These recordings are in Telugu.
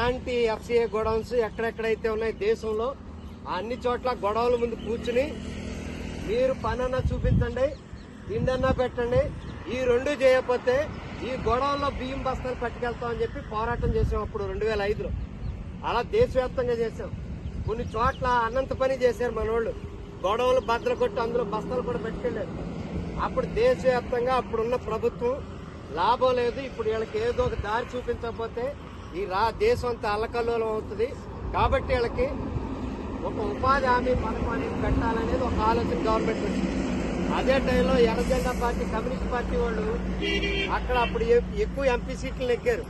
అలాంటి ఎఫ్సీఏ గొడవన్స్ ఎక్కడెక్కడైతే ఉన్నాయి దేశంలో అన్ని చోట్ల గొడవల ముందు కూర్చుని మీరు పనన్నా చూపించండి తిండన్నా పెట్టండి ఈ రెండు చేయకపోతే ఈ గొడవల్లో బియ్యం బస్తాలు పట్టుకెళ్తామని చెప్పి పోరాటం చేసాం అప్పుడు రెండు వేల ఐదులో. అలా దేశవ్యాప్తంగా చేసాం. కొన్ని చోట్ల అనంత పని చేశారు మనోళ్ళు. గొడవలు బద్దలు కొట్టి అందులో బస్తాలు కూడా పెట్టుకెళ్ళారు. అప్పుడు దేశవ్యాప్తంగా అప్పుడున్న ప్రభుత్వం లాభం లేదు. ఇప్పుడు వీళ్ళకి ఏదో ఒక దారి చూపించకపోతే ఈ రా దేశం అంతా అల్లకల్లోలం అవుతుంది. కాబట్టి వీళ్ళకి ఒక ఉపాధి హామీ పథకం అనేది పెట్టాలనేది ఒక ఆలోచన గవర్నమెంట్ వచ్చింది. అదే టైంలో ఎర్రజెండా పార్టీ కమ్యూనిస్ట్ పార్టీ వాళ్ళు అక్కడ అప్పుడు ఎక్కువ ఎంపీ సీట్లు నెగ్గారు.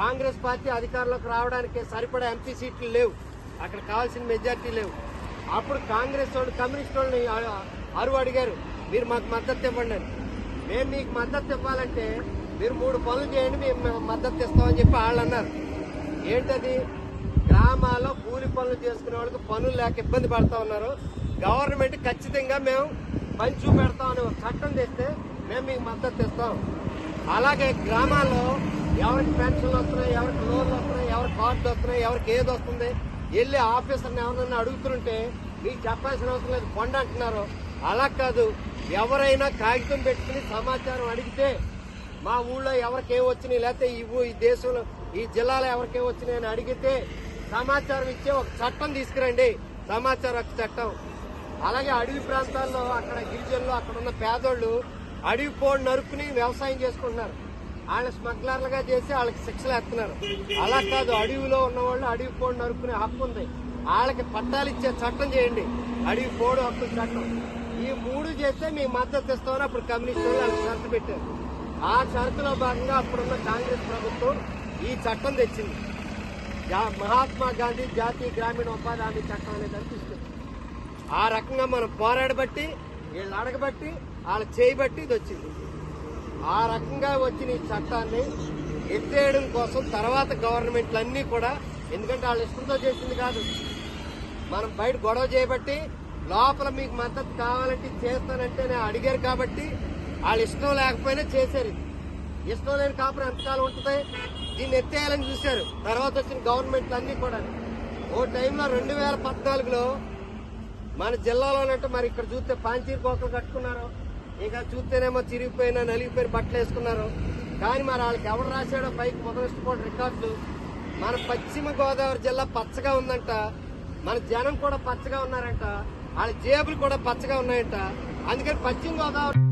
కాంగ్రెస్ పార్టీ అధికారంలోకి రావడానికి సరిపడా ఎంపీ సీట్లు లేవు. అక్కడ కావాల్సిన మెజార్టీ లేవు. అప్పుడు కాంగ్రెస్ వాళ్ళు కమ్యూనిస్ట్ వాళ్ళని అరువు అడిగారు. మీరు మాకు మద్దతు ఇవ్వండి అని. మేము మీకు మద్దతు ఇవ్వాలంటే మీరు మూడు పనులు చేయండి మేము మద్దతు ఇస్తామని చెప్పి వాళ్ళు అన్నారు. ఏంటది? గ్రామాల్లో కూలి పనులు చేసుకునే వాళ్ళకి పనులు లేక ఇబ్బంది పడతా ఉన్నారు. గవర్నమెంట్ ఖచ్చితంగా మేము పని చూపెడతాం అని ఒక చట్టం తెస్తే మేము మీకు మద్దతు ఇస్తాం. అలాగే గ్రామాల్లో ఎవరికి పెన్షన్లు వస్తున్నాయి ఎవరికి లోన్లు వస్తున్నాయి ఎవరికి కార్డులు వస్తున్నాయి ఎవరికి ఏది వస్తుంది వెళ్ళి ఆఫీసర్ని ఎవరన్నా అడుగుతుంటే మీకు చెప్పాల్సిన అవసరం లేదు కొండ అంటున్నారు అలా కాదు ఎవరైనా కాగితం పెట్టుకుని సమాచారం అడిగితే మా ఊళ్ళో ఎవరికి వచ్చినాయి? లేకపోతే ఈ ఈ దేశంలో ఈ జిల్లాలో ఎవరికి వచ్చినాయి అని అడిగితే సమాచారం ఇచ్చే ఒక చట్టం తీసుకురండి. సమాచార చట్టం. అలాగే అడవి ప్రాంతాల్లో అక్కడ గిరిజనులు అక్కడ ఉన్న పేదోళ్ళు అడవి పోడు నరుకుని వ్యవసాయం చేసుకుంటున్నారు. వాళ్ళ స్మగ్లర్లుగా చేసి వాళ్ళకి శిక్షలు ఎత్తున్నారు అలా కాదు అడవిలో ఉన్న వాళ్ళు అడవి పోడు నరుకునే హక్కు ఉంది. వాళ్ళకి పట్టాలు ఇచ్చే చట్టం చేయండి. అడవి పోడు హక్కు చట్టం. ఈ మూడు చేస్తే మీ మద్దతు ఇస్తామని అప్పుడు కమ్యూనిస్ట్ వాళ్ళు వాళ్ళకి షరతు పెట్టారు. ఆ షరతులో భాగంగా అప్పుడున్న కాంగ్రెస్ ప్రభుత్వం ఈ చట్టం తెచ్చింది. మహాత్మా గాంధీ జాతీయ గ్రామీణ ఉపాధి హామీ చట్టం అనేది అనిపిస్తుంది ఆ రకంగా మనం పోరాడబట్టి వీళ్ళు అడగబట్టి వాళ్ళ చేయబట్టి ఇది వచ్చింది. ఆ రకంగా వచ్చిన ఈ చట్టాన్ని ఎత్తేయడం కోసం తర్వాత గవర్నమెంట్లు అన్నీ కూడా ఎందుకంటే వాళ్ళ ఇష్టంతో చేసింది కాదు. మనం బయట గొడవ చేయబట్టి లోపల మీకు మద్దతు కావాలంటే చేస్తానంటే నేను అడిగారు కాబట్టి వాళ్ళు ఇష్టం లేకపోయినా చేశారు ఇది. ఇష్టం లేని కాపురం ఎంతకాలం ఉంటుంది దీన్ని ఎత్తేయాలని చూశారు. తర్వాత వచ్చిన గవర్నమెంట్లు అన్నీ కూడా. ఓ టైంలో రెండు వేల పద్నాలుగులో మన జిల్లాలోనంటే మరి ఇక్కడ చూస్తే పాంచీర్ కోకలు కట్టుకున్నారు. ఇక చూస్తేనేమో చిరిగిపోయిన నలిగిపోయిన బట్టలు వేసుకున్నారు. కానీ మరి వాళ్ళకి ఎవరు రాశాడో పైకి మొదలెట్టుకోవడం రికార్డులు మన పశ్చిమ గోదావరి జిల్లా పచ్చగా ఉందంట. మన జనం కూడా పచ్చగా ఉన్నారంట. వాళ్ళ జేబులు కూడా పచ్చగా ఉన్నాయంట. అందుకని పశ్చిమ గోదావరి